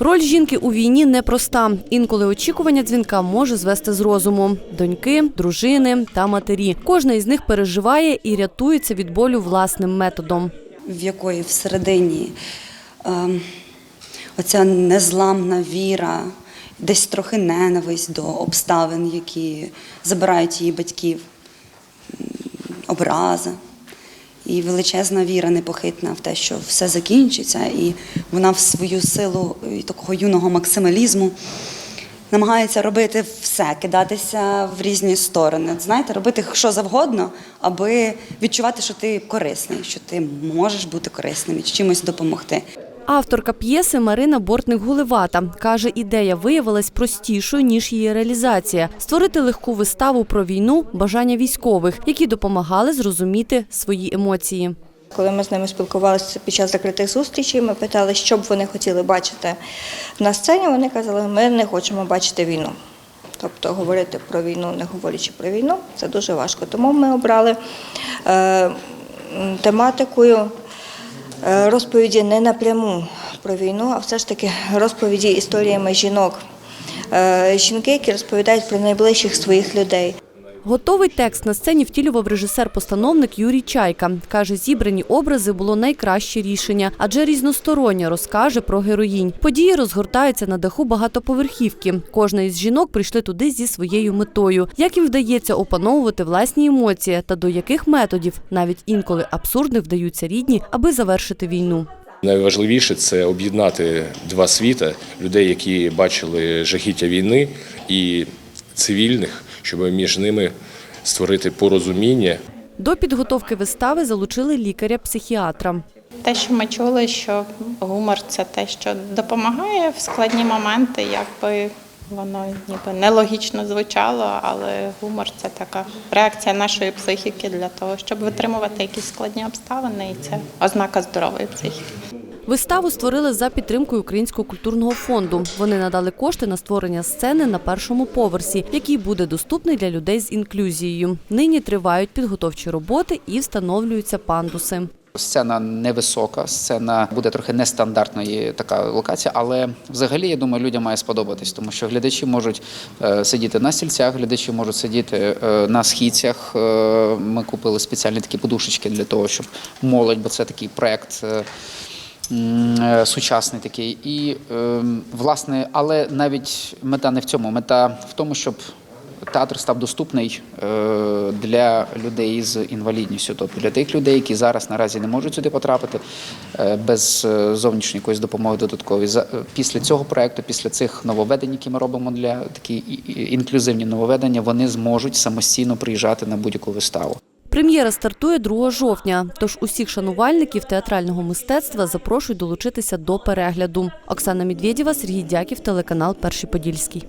Роль жінки у війні непроста. Інколи очікування дзвінка може звести з розуму. Доньки, дружини та матері. Кожна із них переживає і рятується від болю власним методом. в якої всередині ем, оця незламна віра, десь трохи ненависть до обставин, які забирають її батьків, образа. І величезна віра непохитна в те, що все закінчиться, і вона в свою силу і такого юного максималізму намагається робити все, кидатися в різні сторони. Знаєте, робити що завгодно, аби відчувати, що ти корисний, що ти можеш бути корисним і чимось допомогти. Авторка п'єси Марина Бортник-Гулевата каже, ідея виявилась простішою ніж її реалізація створити легку виставу про війну, бажання військових, які допомагали зрозуміти свої емоції. Коли ми з ними спілкувалися під час закритих зустрічей, ми питали, що б вони хотіли бачити на сцені. Вони казали, ми не хочемо бачити війну. Тобто говорити про війну, не говорячи про війну, це дуже важко. Тому ми обрали е, тематикою розповіді не напряму про війну, а все ж таки розповіді історіями жінок. Е, жінки, які розповідають про найближчих своїх людей. Готовий текст на сцені втілював режисер-постановник Юрій Чайка. Каже, зібрані образи було найкраще рішення, адже різносторонньо розкаже про героїнь. Події розгортаються на даху багатоповерхівки. Кожна із жінок прийшли туди зі своєю метою. Як їм вдається опановувати власні емоції та до яких методів, навіть інколи абсурдних, вдаються рідні, аби завершити війну. Найважливіше це об'єднати два світа людей, які бачили жахіття війни, і цивільних, щоб між ними створити порозуміння. До підготовки вистави залучили лікаря-психіатра. Те, що ми чули, що гумор це те, що допомагає в складні моменти, якби воно ніби нелогічно звучало, але гумор це така реакція нашої психіки для того, щоб витримувати якісь складні обставини, і це ознака здорової психіки. Виставу створили за підтримкою Українського культурного фонду. Вони надали кошти на створення сцени на першому поверсі, який буде доступний для людей з інклюзією. Нині тривають підготовчі роботи і встановлюються пандуси. Сцена невисока, сцена буде трохи нестандартної така локація, але взагалі я думаю, людям має сподобатись, тому що глядачі можуть е, сидіти на стільцях, глядачі можуть сидіти е, на східцях. Е, Ми купили спеціальні такі подушечки для того, щоб молодь, бо це такий проект. Е, Сучасний такий, і е, власне, але навіть мета не в цьому. Мета в тому, щоб театр став доступний е, для людей з інвалідністю, тобто для тих людей, які зараз наразі не можуть сюди потрапити е, без зовнішньої якоїсь допомоги додаткової. Після цього проекту, після цих нововведень, які ми робимо для такі інклюзивні нововведення, вони зможуть самостійно приїжджати на будь-яку виставу. Прем'єра стартує 2 жовтня, тож усіх шанувальників театрального мистецтва запрошують долучитися до перегляду. Оксана Медведєва, Сергій Дяків, телеканал Перший Подільський.